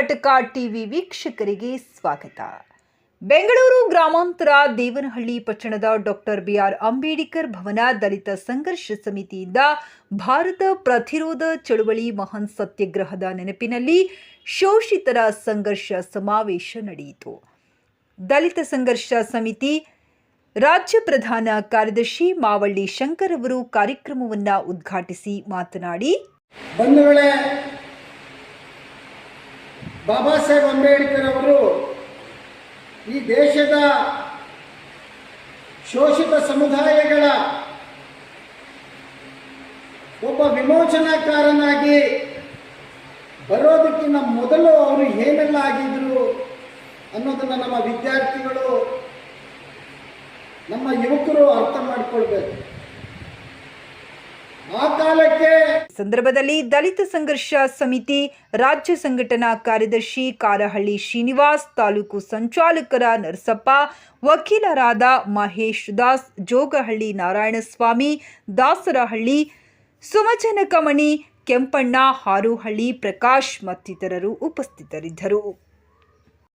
Karnataka TV ವೀಕ್ಷಕರಿಗೆ ಸ್ವಾಗತ. ಬೆಂಗಳೂರು ಗ್ರಾಮಾಂತರ ದೇವನಹಳ್ಳಿ ಪಟ್ಟಣದ ಡಾಕ್ಟರ್ ಬಿಆರ್ ಅಂಬೇಡ್ಕರ್ ಭವನ ದಲಿತ ಸಂಘರ್ಷ ಸಮಿತಿಯಿಂದ ಭಾರತ ಪ್ರತಿರೋಧ ಚಳುವಳಿ ಮಹಾನ್ ಸತ್ಯಾಗ್ರಹದ ನೆನಪಿನಲ್ಲಿ ಶೋಷಿತರ ಸಂಘರ್ಷ ಸಮಾವೇಶ ನಡೆಯಿತು. ದಲಿತ ಸಂಘರ್ಷ ಸಮಿತಿ ರಾಜ್ಯ ಪ್ರಧಾನ ಕಾರ್ಯದರ್ಶಿ ಮಾವಳ್ಳಿ ಶಂಕರ್ ಅವರು ಕಾರ್ಯಕ್ರಮವನ್ನು ಉದ್ಘಾಟಿಸಿ ಮಾತನಾಡಿ ಬಂಧುಗಳೇ ಬಾಬಾ ಸಾಹೇಬ್ ಅಂಬೇಡ್ಕರ್ ಅವರು ಈ ದೇಶದ ಶೋಷಿತ ಸಮುದಾಯಗಳ ಒಬ್ಬ ವಿಮೋಚನಾಕಾರನಾಗಿ ಬರೋದಕ್ಕಿಂತ ಮೊದಲು ಅವರು ಏನೆಲ್ಲ ಆಗಿದ್ರು ಅನ್ನೋದನ್ನು ನಮ್ಮ ವಿದ್ಯಾರ್ಥಿಗಳು, ನಮ್ಮ ಯುವಕರು ಅರ್ಥ ಮಾಡಿಕೊಳ್ಬೇಕು. ಆ ಕಾಲಕ್ಕೆ ಸಂದರ್ಭದಲ್ಲಿ ದಲಿತ ಸಂಘರ್ಷ ಸಮಿತಿ, ರಾಜ್ಯ ಸಂಘಟನಾ ಕಾರ್ಯದರ್ಶಿ ಕಾರಹಳ್ಳಿ ಶ್ರೀನಿವಾಸ್, ತಾಲೂಕು ಸಂಚಾಲಕರ ನರಸಪ್ಪ, ವಕೀಲರಾದ ಮಹೇಶ್ ದಾಸ್, ಜೋಗಹಳ್ಳಿ ನಾರಾಯಣಸ್ವಾಮಿ, ದಾಸರಹಳ್ಳಿ ಸುಮಚನಕಮಣಿ ಕೆಂಪಣ್ಣ ಹಾರುಹಳ್ಳಿ ಪ್ರಕಾಶ್ ಮತ್ತಿತರರು ಉಪಸ್ಥಿತರಿದ್ದರು.